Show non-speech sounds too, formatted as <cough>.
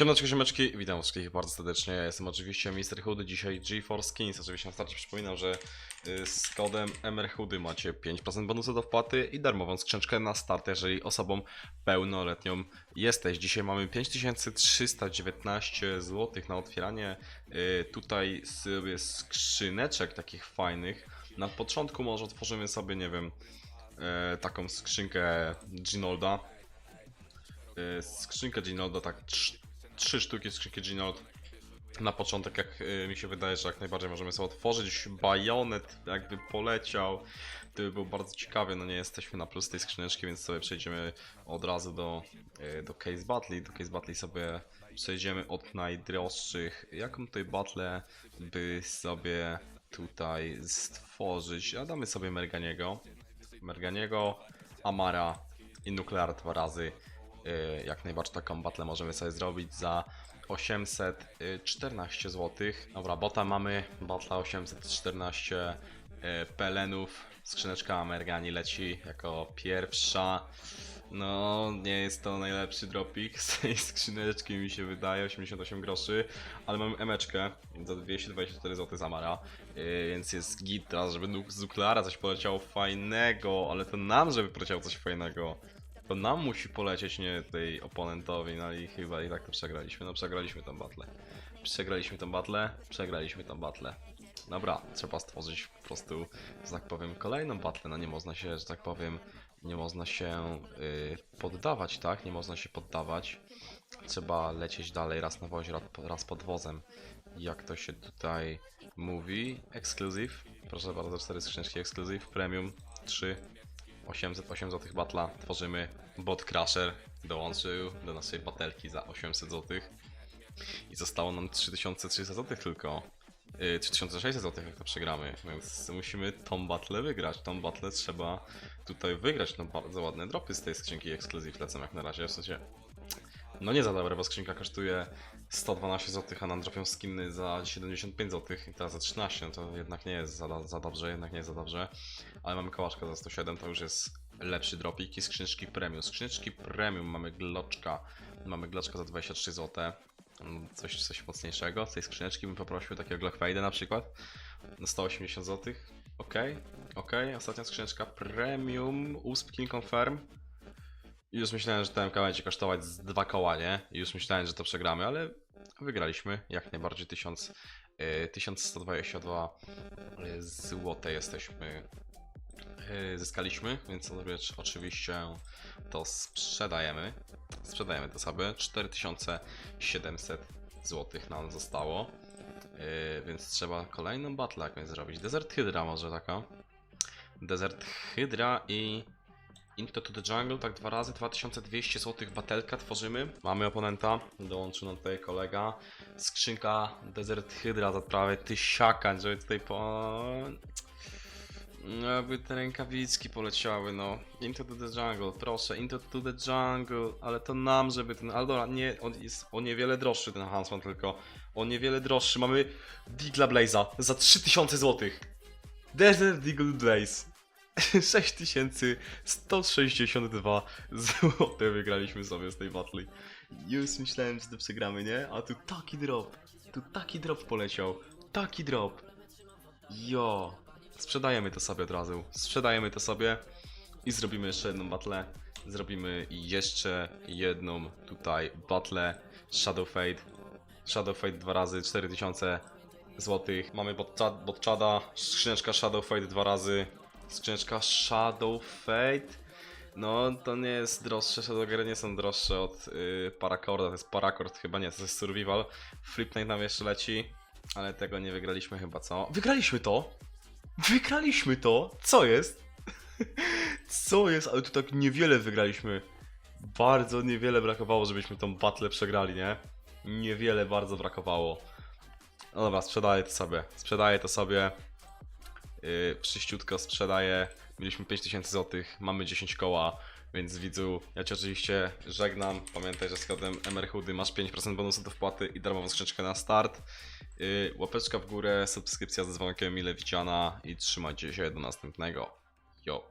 Siemeczki, siemeczki, witam wszystkich bardzo serdecznie, ja jestem oczywiście Mr. Hood, dzisiaj GeForce Skins, oczywiście na starcie przypominam, że y, z kodem MRHoody macie 5% bonusu do wpłaty i darmową skrzyneczkę na start, jeżeli osobą pełnoletnią jesteś. Dzisiaj mamy 5319 zł na otwieranie y, tutaj sobie skrzyneczek takich fajnych. Na początku może otworzymy sobie, nie wiem, e, taką skrzynkę Ginolda. Skrzynkę Ginolda, tak trzy sztuki skrzynki Ginold. Na początek, jak e, mi się wydaje, że jak najbardziej możemy sobie otworzyć. Bajonet jakby poleciał. To by było bardzo ciekawie, no nie jesteśmy na plus tej skrzyneczki, więc sobie przejdziemy od razu do, e, do Case Battle. Do Case Battle sobie przejdziemy od najdroższych. Jaką tutaj battle by sobie tutaj stworzyć? A damy sobie Merganiego. Merganiego, Amara i Nuklear dwa razy. Y, Jak najbardziej taką battle możemy sobie zrobić za 814 zł. Dobra, bota mamy, battle 814 y, pelenów. Skrzyneczka Mergani leci jako pierwsza. No, nie jest to najlepszy dropik z tej skrzyneczki, mi się wydaje, 88 groszy, ale mamy emeczkę za 224 zł z Amara, yy, więc jest git teraz, żeby z nukleara coś poleciało fajnego, ale to nam, żeby poleciało coś fajnego. To nam musi polecieć, nie tej oponentowi, no i chyba i tak to przegraliśmy, no przegraliśmy tą battle. Przegraliśmy tą battle, przegraliśmy tą battle. Dobra, trzeba stworzyć po prostu, że tak powiem, kolejną battle, no nie można się, że tak powiem, nie można się y, poddawać, tak? Nie można się poddawać. Trzeba lecieć dalej, raz na wozie, raz, pod wozem. Jak to się tutaj mówi? Exclusive. Proszę bardzo, 4 skrzyneczki Exclusive, Premium 3, 808 zł batla. Tworzymy Bot Crusher. Dołączył do naszej batelki za 800 zł. I zostało nam 3300 zł tylko. Yy, 3600 zł jak to przegramy, więc musimy tą battle wygrać. Tą battle trzeba tutaj wygrać. No bardzo ładne dropy z tej skrzynki Exclusive lecą jak na razie. W sensie, no nie za dobre, bo skrzynka kosztuje 112 zł, a nam dropią skiny za 75 zł i teraz za 13, no to jednak nie jest za, za dobrze, jednak nie jest za dobrze. Ale mamy kołaczka za 107, to już jest lepszy dropik i skrzyneczki premium. Skrzyneczki premium mamy gloczka, mamy gloczka za 23 zł. Coś, coś mocniejszego. Z tej skrzyneczki bym poprosił takiego Glockfade'a na przykład. Na 180 zł. Ok, ok. Ostatnia skrzyneczka premium. USP King Confirm. Już myślałem, że TMK będzie kosztować z dwa koła, nie? I już myślałem, że to przegramy, ale wygraliśmy. Jak najbardziej 1000, y, 1122 y, złote jesteśmy. y, Zyskaliśmy, więc oczywiście to sprzedajemy. Sprzedajemy to sobie. 4700 zł nam zostało. Więc trzeba kolejną battle jakąś zrobić. Desert Hydra może taka. Desert Hydra i Into to the Jungle, tak dwa razy, 2200 zł batelka tworzymy. Mamy oponenta, dołączył nam tutaj kolega. Skrzynka Desert Hydra za prawie tysiaka, żeby tutaj po... No, Jakby te rękawiczki poleciały, no. Into to the jungle, proszę, into to the jungle, ale to nam, żeby ten. Ale dobra, nie, on jest o niewiele droższy ten Hansman, tylko o niewiele droższy. Mamy Digla Blaze'a za 3000 zł. Desert Eagle Blaze. 6162 zł wygraliśmy sobie z tej battle. Już myślałem, że to przegramy, nie? A tu taki drop. Tu taki drop poleciał. Taki drop. Jo. Sprzedajemy to sobie od razu. Sprzedajemy to sobie i zrobimy jeszcze jedną battle. Zrobimy jeszcze jedną tutaj battle Shadow Fade. Shadow Fade dwa razy 4000 złotych. Mamy botcha- botchada, skrzyneczka Shadow Fade dwa razy. Skrzyneczka Shadow Fade. No, to nie jest droższe, Shadow gry nie są droższe od yy, Paracorda, to jest Paracord chyba nie, to jest Survival. Flip Night nam jeszcze leci, ale tego nie wygraliśmy chyba, co? Wygraliśmy to! Wygraliśmy to! Co jest? <laughs> Co jest? Ale tu tak niewiele wygraliśmy. Bardzo niewiele brakowało, żebyśmy tą battle przegrali, nie? Niewiele bardzo brakowało. No dobra, sprzedaję to sobie. Sprzedaję to sobie. Yy, sprzedaję. Mieliśmy 5000 zł, mamy 10 koła. Więc widzu, ja Cię oczywiście żegnam. Pamiętaj, że z kodem MRHudy masz 5% bonusu do wpłaty i darmową skrzyneczkę na start. Yy, łapeczka w górę, subskrypcja ze dzwonkiem mile widziana i trzymajcie się do następnego. Yo.